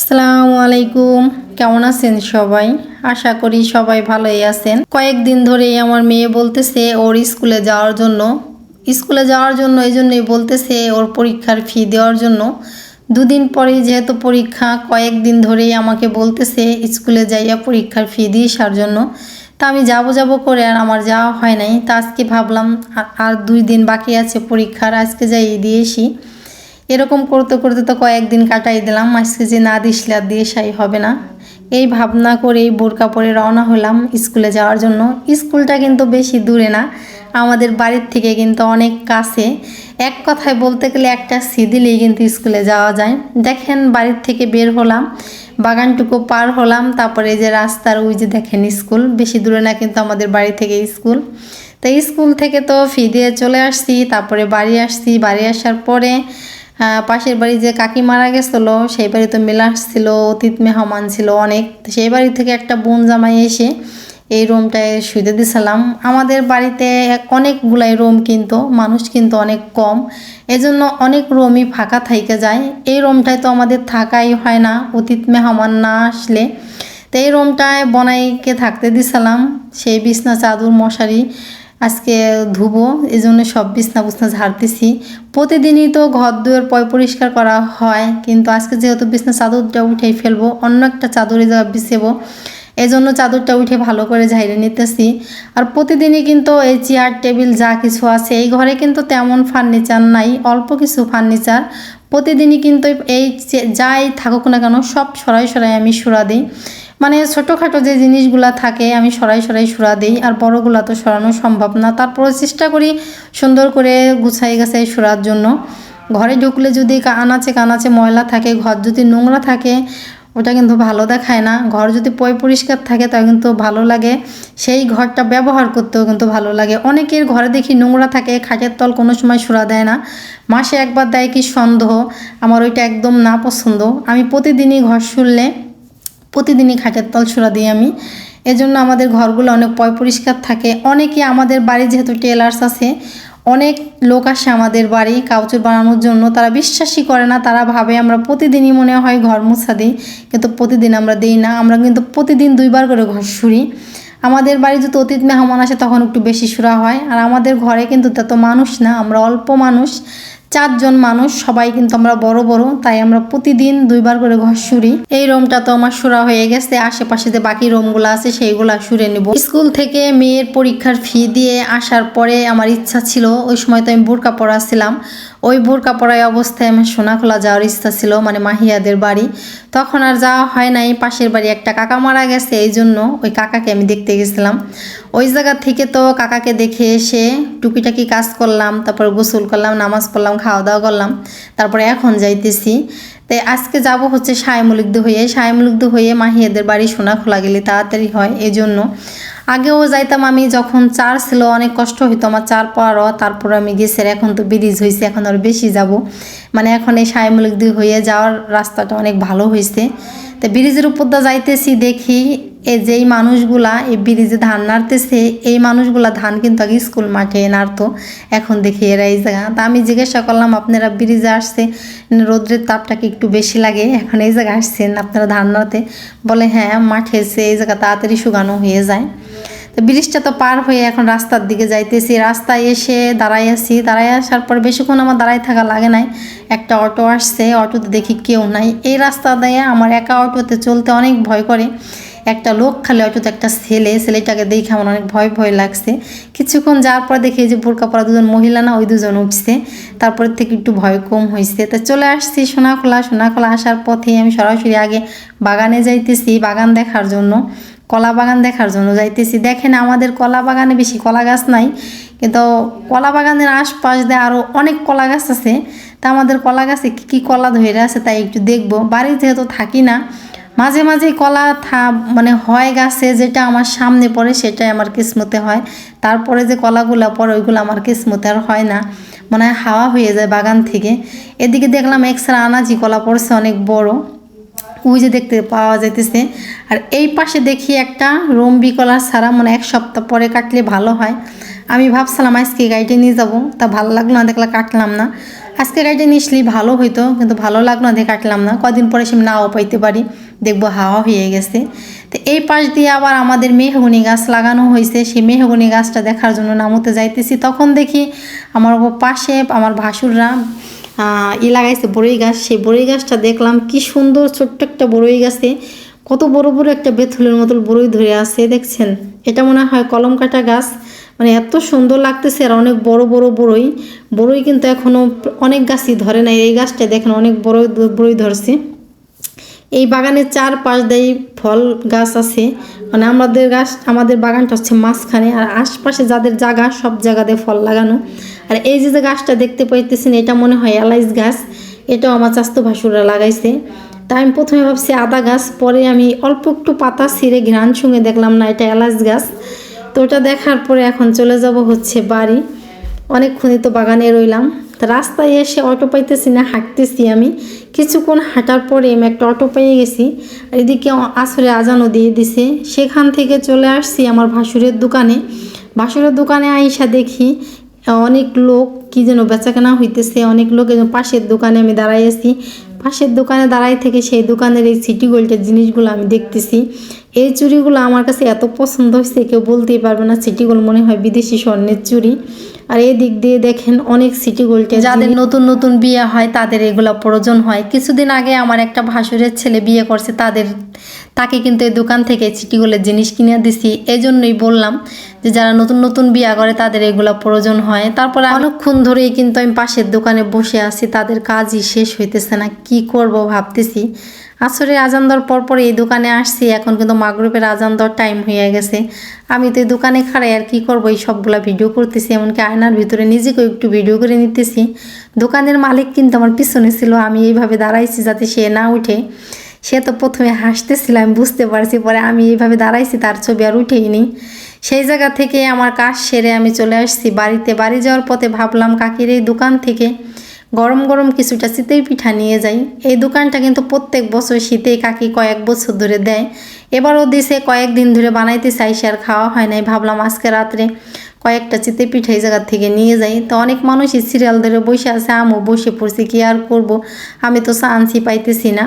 আসসালামু আলাইকুম। কেমন আছেন সবাই? আশা করি সবাই ভালোই আছেন। কয়েকদিন ধরেই আমার মেয়ে বলতেছে ওর স্কুলে যাওয়ার জন্য। স্কুলে যাওয়ার জন্য এই জন্যই বলতেছে ওর পরীক্ষার ফি দেওয়ার জন্য। দুদিন পরেই যেহেতু পরীক্ষা, কয়েকদিন ধরেই আমাকে বলতেছে স্কুলে যাইয়া পরীক্ষার ফি দিয়ে আসার জন্য। তা আমি যাব যাব করে আর আমার যাওয়া হয় নাই। তা আজকে ভাবলাম আর- আর দুই দিন বাকি আছে পরীক্ষার, আজকে যাই দিয়ে আসি এরকম করতে করতে তো কয়েকদিন কাটাই দিলাম, আজকে যে না দিসলে দিয়ে সাই হবে না। এই ভাবনা করেই বোরকা পরে রওনা হলাম স্কুলে যাওয়ার জন্য। স্কুলটা কিন্তু বেশি দূরে না, আমাদের বাড়ির থেকে কিন্তু অনেক কাছে। এক কথায় বলতে গেলে একটা সিদিলেই কিন্তু স্কুলে যাওয়া যায়। দেখেন বাড়ির থেকে বের হলাম, বাগানটুকু পার হলাম, তারপরে যে রাস্তার ওই যে দেখেন স্কুল, বেশি দূরে না কিন্তু আমাদের বাড়ি থেকে স্কুল। তো স্কুল থেকে তো ফি দিয়ে চলে আসছি, তারপরে বাড়ি আসছি, বাড়ি আসার পরে পাশের বাড়ি যে কাকি মারা গেছিল, সেই বাড়ি তো মেলা আসছিল অতীত মেহমান ছিল অনেক। সেই বাড়ি থেকে একটা বোন জামাই এসে এই রুমটায় শুতে দিছিলাম। আমাদের বাড়িতে অনেকগুলাই রুম কিন্তু, মানুষ কিন্তু অনেক কম। এজন্য অনেক রুমই ফাঁকা থাইকে যায়। এই রুমটায় তো আমাদের থাকাই হয় না, অতীত মেহমান না আসলে। তো এই রুমটায় বনাইকে থাকতে দিছিলাম, সেই বিছনা চাদর মশারি। আজকে ধুবো এই জন্য সব বিছনা বুছনা ঝাড়তেছি। প্রতিদিনই তো ঘর দুয়ার পয় পরিষ্কার করা হয়, কিন্তু আজকে যেহেতু বিছনা চাদরটা উঠেই ফেলব, অন্য একটা চাদরে বিছেবো এই জন্য চাদরটা উঠে ভালো করে ঝাইরে নিতেছি। আর প্রতিদিনই কিন্তু এই চেয়ার, টেবিল যা কিছু আছে, এই ঘরে কিন্তু তেমন ফার্নিচার নাই, অল্প কিছু ফার্নিচার। প্রতিদিনই কিন্তু এই যাই থাকুক না কেন, সব সরাই সরাই আমি সুরা দিই। মানে ছোটোখাটো যে জিনিসগুলা থাকে, আমি সরাই সরাই সুরা দিই, আর বড়গুলা তো সরানো সম্ভব না। তারপরে চেষ্টা করি সুন্দর করে গুছাই গাছাই সুরার জন্য। ঘরে ঢুকলে যদি আনাচে কানাচে ময়লা থাকে, ঘর যদি নোংরা থাকে, ওটা কিন্তু ভালো দেখায় না। ঘর যদি পয় পরিষ্কার থাকে তা কিন্তু ভালো লাগে। সেই ঘরটা ব্যবহার করতেও কিন্তু ভালো লাগে। অনেকের ঘরে দেখি নোংরা থাকে, খাটের তল কোনো সময় সুরা দেয় না। মাসে একবার দেয় কি সন্দেহ, আমার ওইটা একদম না পছন্দ। আমি প্রতিদিনই ঘর শুনলে প্রতিদিনই খাটের তল সুরা দিই আমি। এজন্য আমাদের ঘরগুলো অনেক পয় পরিষ্কার থাকে। অনেকে আমাদের বাড়ি যেহেতু টেলার্স আছে, অনেক লোক আসে আমাদের বাড়ি কাউচুর বানানোর জন্য। তারা বিশ্বাসই করে না, তারা ভাবে আমরা প্রতিদিনই মনে হয় ঘর মুছা দিই, কিন্তু প্রতিদিন আমরা দিই না। আমরা কিন্তু প্রতিদিন দুইবার করে ঘর সুরি আমাদের বাড়ি যদি অতীত মেহমান আসে তখন একটু বেশি সুরা হয়। আর আমাদের ঘরে কিন্তু তত মানুষ না, আমরা অল্প মানুষ। চারজন মানুষ, সবাই কিন্তু আমরা বড় বড়, তাই আমরা প্রতিদিন দুইবার করে ঘর সুরি। এই রুমটা তো আমার সুরা হয়ে গেছে, আশেপাশে যে বাকি রুমগুলো আছে সেইগুলো সুরে নেব। স্কুল থেকে মেয়ের পরীক্ষার ফি দিয়ে আসার পরে আমার ইচ্ছা ছিল, ওই সময় তো আমি বোরকা পড়াছিলাম ওই বোরকা পড়ায় অবস্থায় আমার সোনাখোলা যাওয়ার ইচ্ছা ছিল মানে মাহিয়াদের বাড়ি। তখন আর যাওয়া হয় নাই, পাশের বাড়ি একটা কাকা মারা গেছে, এই জন্য ওই কাকাকে আমি দেখতে গেছিলাম। ওই জায়গা থেকে তো কাকাকে দেখে এসে টুকিটাকি কাজ করলাম, তারপর গোসল করলাম, নামাজ পড়লাম খাওয়া দাওয়া করলাম, তারপরে এখন যাইতেছি। তাই আজকে যাব হচ্ছে সায়মুলিগ্ধ হয়ে সায়মুলিগ্ধ হয়ে মাহিয়াদের বাড়ি সোনা খোলা গেলে তাড়াতাড়ি হয় এই জন্য আগেও যাইতাম আমি, যখন চার ছিল, অনেক কষ্ট হইতো আমার চার পাওয়ারও। তারপর আমি গেছি এখন তো ব্রিজ হয়েছে এখন আর বেশি যাব। মানে এখন এই সায়মুলিগ্ধ হয়ে যাওয়ার রাস্তাটা অনেক ভালো হয়েছে তো ব্রিজের উপর দা যাইতেছি দেখি, এই যেই মানুষগুলা এই ব্রিজে ধান নাড়তেছে, এই মানুষগুলা ধান কিন্তু আগে স্কুল মাঠে নাড়তো। এখন দেখি এরা এই জায়গা। তা আমি জিজ্ঞাসা করলাম, আপনারা ব্রিজে আসছে, রোদ্রের তাপটা কি একটু বেশি লাগে? এখন এই জায়গায় আসছেন আপনারা ধান নাড়তে? বলে হ্যাঁ মাঠে এসে এই জায়গা তাড়াতাড়ি শুকানো হয়ে যায়। তো ব্রিজটা তো পার হয়ে এখন রাস্তার দিকে যাইতেছি। রাস্তায় এসে দাঁড়াই আছি। দাঁড়াই আসার পর বেশিক্ষণ আমার দাঁড়াই থাকা লাগে নাই। একটা অটো আসছে, অটোতে দেখি কেউ নাই। এই রাস্তা দিয়ে আমার একা অটোতে চলতে অনেক ভয় করে। একটা লোক খালি অটোতে একটা ছেলে, ছেলেটাকে দেখে আমার অনেক ভয় ভয় লাগছে। কিছুক্ষণ যাওয়ার পর দেখি যে বোরকা পরা দুজন মহিলা না, ওই দুজন উঠছে। তারপর থেকে একটু ভয় কম হয়েছে তো চলে আসছি সোনাখোলা। সোনাখোলা আসার পথেই আমি সরাসরি আগে বাগানে যাইতেছি, বাগান দেখার জন্য। কলা বাগান দেখার জন্য যাইতেছি। দেখেন আমাদের কলা বাগানে বেশি কলা গাছ নাই, কিন্তু কলা বাগানের আশপাশ দিয়ে আরও অনেক কলা গাছ আছে। তা আমাদের কলা গাছে কী কী কলা ধরে আছে তাই একটু দেখব। বাড়ি যেহেতু থাকি না, মাঝে মাঝে কলা থা মানে হয় গাছে, যেটা আমার সামনে পড়ে সেটাই আমার কিসমতে হয়। তারপরে যে কলাগুলো পড়ে, ওইগুলো আমার কিসমতে আর হয় না। মনে হয় হাওয়া হয়ে যায় বাগান থেকে। এদিকে দেখলাম এক্সরা আনাজি কলা পড়ছে অনেক বড়। যে দেখতে পাওয়া যাইতেছে। আর এই পাশে দেখি একটা কলা ছাড়া মানে এক সপ্তাহ পরে কাটলে ভালো হয়। আমি ভাবছিলাম আজকে গাড়িটা নিয়ে যাব, তা ভালো লাগল না দেখলে কাটলাম না। আজকে কাটে নিসলি ভালো হইতো, কিন্তু ভালো লাগল না দিয়ে কাটলাম না। কদিন পরে সে নাও পাইতে পারি, দেখব হাওয়া হয়ে গেছে। তো এই পাশ দিয়ে আবার আমাদের মেহগুনি গাছ লাগানো হয়েছে সেই মেহগুনি গাছটা দেখার জন্য নামতে যাইতেছি। তখন দেখি আমার পাশে আমার ভাসুররা ই লাগাইছে বড়ই গাছ। সেই বড়ই গাছটা দেখলাম কি সুন্দর ছোট্ট একটা বড়ই গাছে। কত বড় বড় একটা বেথুলের মতো বড়ই ধরে আছে, দেখছেন? এটা মনে হয় কলম কাটা গাছ। মানে এত সুন্দর লাগতেছে আর অনেক বড় বড় বড়ই। বড়ই কিন্তু এখনও অনেক গাছই ধরে নাই। এই গাছটা দেখেন অনেক বড় বড়ই ধরছে। এই বাগানের চার পাশ দিয়ে ফল গাছ আছে। মানে আমাদের গাছ, আমাদের বাগানটা হচ্ছে মাঝখানে। আর আশপাশে যাদের জায়গা, সব জায়গাতে ফল লাগানো। আর এই যে যে গাছটা দেখতে পাইতেছেন, এটা মনে হয় এলাইচ গাছ। এটাও আমার চাস্তো ভাসুরা লাগাইছে। তাই আমি প্রথমে ভাবছি আদা গাছ, পরে আমি অল্প একটু পাতা ছিঁড়ে ঘ্রাণ সঙ্গে দেখলাম না, এটা এলাচ গাছ। তো ওটা দেখার পরে এখন চলে যাব হচ্ছে বাড়ি। অনেকক্ষণই তো বাগানে রইলাম। তো রাস্তায় এসে অটো পাইতেছি না, হাঁটতেছি আমি। কিছুক্ষণ হাঁটার পরে আমি একটা অটো পেয়ে গেছি। এদিকে আসরে আজানও দিয়ে দিছে। সেখান থেকে চলে আসছি আমার ভাসুরের দোকানে। ভাসুরের দোকানে আইসা দেখি অনেক লোক কি যেন বেচাকেনা হইতেছে, অনেক লোক পাশের দোকানে আমি দাঁড়াই আছি। পাশের দোকানে দাঁড়াই থেকে সেই দোকানের এই সিটি গোল্ডের জিনিসগুলো আমি দেখতেছি। এই চুড়িগুলো আমার কাছে এত পছন্দ হয়েছে, কেউ বলতেই পারবে না সিটি গোল্ড মনে হয় বিদেশি স্বর্ণের চুড়ি। আর এই দিক দিয়ে দেখেন অনেক সিটি গোল্ডে যাদের নতুন নতুন বিয়ে হয়, তাদের এগুলো প্রয়োজন হয়। কিছুদিন আগে আমার একটা ভাসুরের ছেলে বিয়ে করছে, তাদের তাকে কিন্তু এই দোকান থেকে সিটি গোল্ডের জিনিস কিনে দিছি। এই জন্যই বললাম যে যারা নতুন নতুন বিয়া করে তাদের এগুলো প্রয়োজন হয়। তারপরে অনেকক্ষণ ধরেই কিন্তু আমি পাশের দোকানে বসে আছি, তাদের কাজই শেষ হইতেছে না, কি করব ভাবতেছি। আসরে আজান দেওয়ার পর পর এই দোকানে আসছি, এখন কিন্তু মাগরুপের আজান দেওয়ার টাইম হয়ে গেছে। আমি তো এই দোকানে খাড়াই, আর কি করব? এই সবগুলা ভিডিও করতেছি, এমনকি আয়নার ভিতরে নিজেকেও একটু ভিডিও করে নিতেছি। দোকানের মালিক কিন্তু আমার পিছনে ছিল, আমি এইভাবে দাঁড়াইছি যাতে সে না উঠে। সে তো প্রথমে হাসতেছিল, আমি বুঝতে পারছি, পরে আমি এইভাবে দাঁড়াইছি, তার ছবি আর উঠেই নি সেই জায়গা থেকে আমার কাজ সেরে আমি চলে আসছি বাড়িতে। বাড়ি যাওয়ার পথে ভাবলাম, কাকির এই দোকান থেকে গরম গরম কিছুটা চিতই পিঠা নিয়ে যাই। এই দোকানটা কিন্তু প্রত্যেক বছর শীতেই কাকি কয়েক বছর ধরে দেয়। এবারও দিছে, কয়েকদিন ধরে বানাইতে চাইছে আর খাওয়া হয় নাই। ভাবলাম আজকে রাত্রে কয়েকটা চিতে পিঠা এই জায়গার থেকে নিয়ে যাই। তো অনেক মানুষই সিরিয়াল ধরে বসে আছে, আমও বসে পড়ছি, কি আর করব? আমি তো চান্সই পাইতেছি না।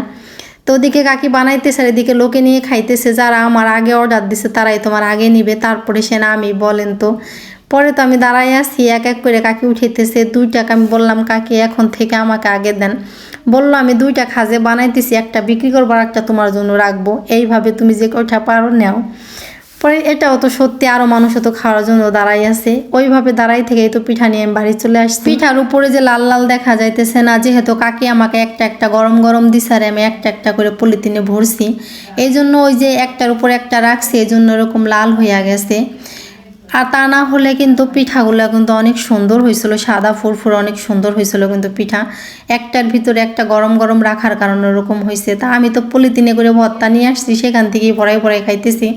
তো ওদিকে কাকি বানাইতেছে আর এদিকে লোকে নিয়ে খাইতেছে। যারা আমার আগে অর্ডার দিছে, তারাই তোমার আগে নিবে। তারপরে সে না, আমি বলেন তো। পরে তো আমি দাঁড়াই আছি, এক এক করে কাকি উঠাইতেছে। দুই টাকা আমি বললাম, কাকি, এখন থেকে আমাকে আগে দেন। বলল, আমি দুইটা খাজে বানাইতেছি, একটা বিক্রি করবার একটা তোমার জন্য রাখব। এইভাবে তুমি যে কয়টা পারো নেও। পরে এটাও তো সত্যি আরও মানুষ তো খাওয়ার জন্য দাঁড়াই আছে। ওইভাবে দাঁড়াই থেকেই তো পিঠা নিয়ে আমি বাড়ি চলে আসছি। পিঠার উপরে যে লাল লাল দেখা যাইতেছে না, যেহেতু কাকি আমাকে একটা একটা গরম গরম দিশারে আমি একটা একটা করে পলিথিনে ভরছি। এই জন্য ওই যে একটার উপর একটা রাখছি এই জন্য এরকম লাল হইয়া গেছে। আর তা না হলে কিন্তু পিঠাগুলো কিন্তু অনেক সুন্দর হয়েছিল, সাদা ফুরফুর অনেক সুন্দর হয়েছিল কিন্তু পিঠা। একটার ভিতরে একটা গরম গরম রাখার কারণে ওরকম হয়েছে। তা আমি তো পলিতিনে করে ভত্তা নিয়ে আসছি, সেখান থেকেই ভরাই ভরাই খাইতেছি।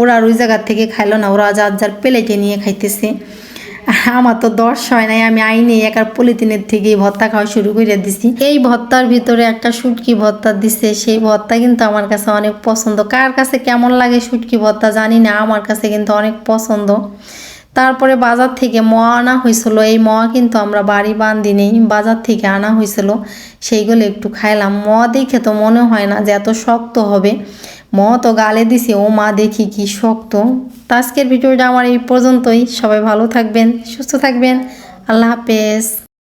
ওরা আর ওই জায়গার থেকে খাইলো না, ওরা যার যার প্লেটে নিয়ে খাইতেছে। আমার তো দর্শ হয় নাই, আমি আইনি একার পলিথিনের থেকেই ভর্তা খাওয়া শুরু করে দিছি। এই ভর্তার ভিতরে একটা শুটকি ভর্তা দিছে, সেই ভর্তা কিন্তু আমার কাছে অনেক পছন্দ। কার কাছে কেমন লাগে শুটকি ভর্তা জানি না, আমার কাছে কিন্তু অনেক পছন্দ। তারপরে বাজার থেকে মোয়া আনা হয়েছিল, এই মোয়া কিন্তু আমরা বাড়ি বান্ধি নেই, বাজার থেকে আনা হয়েছিল, সেইগুলো একটু খাইলাম। মোয়া দেখে তো মনে হয় না যে এত শক্ত হবে। ম তো গালে দিছে, ও মা দেখি কি শক্ত। তো আজকের ভিডিওটা আমার এই পর্যন্তই। সবাই ভালো থাকবেন, সুস্থ থাকবেন। আল্লাহ হাফেজ।